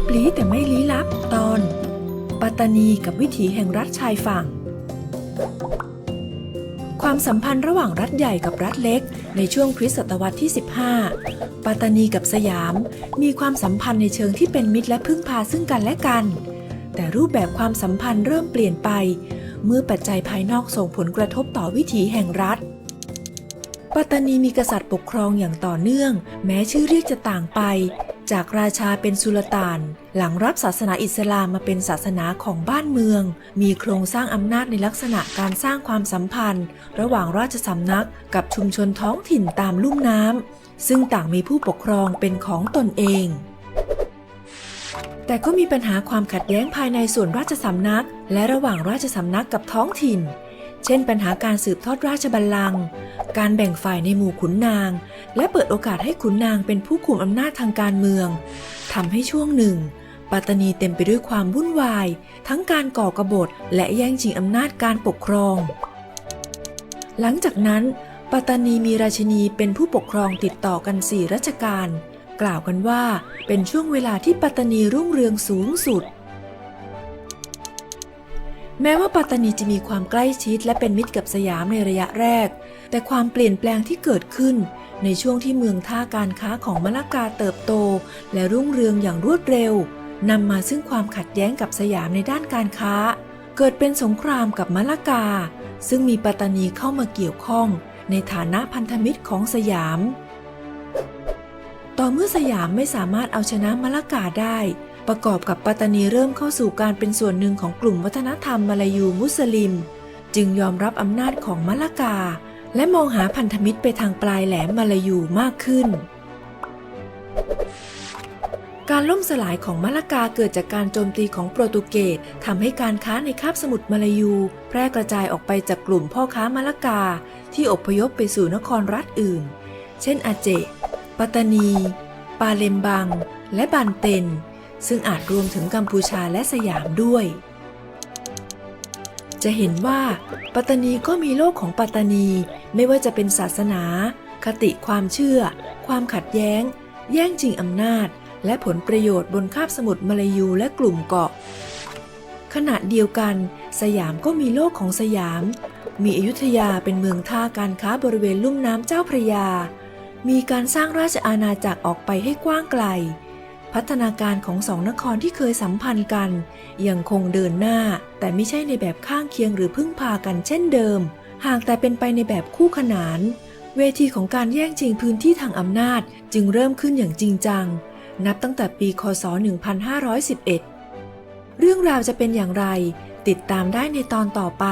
บลี้แต่ไม่ลี้ลับตอน ปัตตานีกับวิถีแห่งรัฐชายฝั่ง ความสัมพันธ์ระหว่างรัฐใหญ่กับรัฐเล็ก ในช่วงคริสตศตวรรษที่ 15 ปัตตานีกับสยาม มีความสัมพันธ์ในเชิงที่เป็นมิตรและพึ่งพาซึ่งกันและกัน แต่รูปแบบความสัมพันธ์เริ่มเปลี่ยนไป เมื่อปัจจัยภายนอกส่งผลกระทบต่อวิถีแห่งรัฐปัตตานีมีกษัตริย์ปกครองอย่างต่อเนื่อง แม้ชื่อเรียกจะต่างไป จากราชาเป็นสุลต่าน หลังรับศาสนาอิสลามมาเป็นศาสนาของบ้านเมือง มีโครงสร้างอำนาจในลักษณะการสร้างความสัมพันธ์ ระหว่างราชสำนักกับชุมชนท้องถิ่นตามลุ่มน้ำซึ่งต่างมีผู้ปกครองเป็นของตนเอง แต่ก็มีปัญหาความขัดแย้งภายในส่วนราชสำนัก และระหว่างราชสำนักกับท้องถิ่น เช่นปัญหาการสืบทอดราชบัลลังก์ การแบ่งฝ่ายในหมู่ขุนนาง และเปิดโอกาสให้ขุนนางเป็นผู้คุมอำนาจทางการเมือง ทำให้ช่วงหนึ่ง ปัตตานีเต็มไปด้วยความวุ่นวาย ทั้งการก่อกบฏและแย่งชิงอำนาจการปกครอง หลังจากนั้น ปัตตานีมีราชินีเป็นผู้ปกครองติดต่อกันสี่รัชกาลกล่าวกันว่าเป็นช่วงเวลาที่ปัตตานีรุ่งเรืองสูงสุด แม้ว่าปัตตานีจะมีความใกล้ชิดและเป็นมิตรกับสยามในระยะแรก แต่ความเปลี่ยนแปลงที่เกิดขึ้น ในช่วงที่เมืองท่าการค้าของมะละกาเติบโต และรุ่งเรืองอย่างรวดเร็วนำมาซึ่งความขัดแย้งกับสยามในด้านการค้า เกิดเป็นสงครามกับมะละกา ซึ่งมีปัตตานีเข้ามาเกี่ยวข้อง ในฐานะพันธมิตรของสยาม ต่อเมื่อสยามไม่สามารถเอาชนะมะละกาได้ ประกอบกับปัตตานีเริ่มเข้าสู่การเป็นส่วนหนึ่งของกลุ่มวัฒนธรรมมาลายูมุสลิม จึงยอมรับอำนาจของมะละกา และมองหาพันธมิตรไปทางปลายแหลมมาลายูมากขึ้น การล่มสลายของมะละกาเกิดจากการโจมตีของโปรตุเกสทำให้การค้าในคาบสมุทรมาลายู แพร่กระจายออกไปจากกลุ่มพ่อค้ามะละกา ที่อพยพไปสู่นครรัฐอื่น เช่นอาเจ ปัตตานี ปาเลมบัง และบันเตน ซึ่งอาจรวมถึงกัมพูชาและสยามด้วย จะเห็นว่าปัตตานีก็มีโลกของปัตตานีไม่ว่าจะเป็นศาสนา คติความเชื่อ ความขัดแย้ง แย่งชิงอำนาจ และผลประโยชน์บนคาบสมุทรมาลายูและกลุ่มเกาะ ขณะเดียวกัน สยามก็มีโลกของสยาม มีอยุธยาเป็นเมืองท่าการค้าบริเวณลุ่มน้ำเจ้าพระยา มีการสร้างราชอาณาจักรออกไปให้กว้างไกล พัฒนาการของสองนครที่เคยสัมพันธ์กันยังคงเดินหน้า แต่ไม่ใช่ในแบบข้างเคียงหรือพึ่งพากันเช่นเดิม หากแต่เป็นไปในแบบคู่ขนาน เวทีของการแย่งชิงพื้นที่ทางอำนาจจึงเริ่มขึ้นอย่างจริงจัง นับตั้งแต่ปี คศ1511 เรื่องราวจะเป็นอย่างไร ติดตามได้ในตอนต่อไป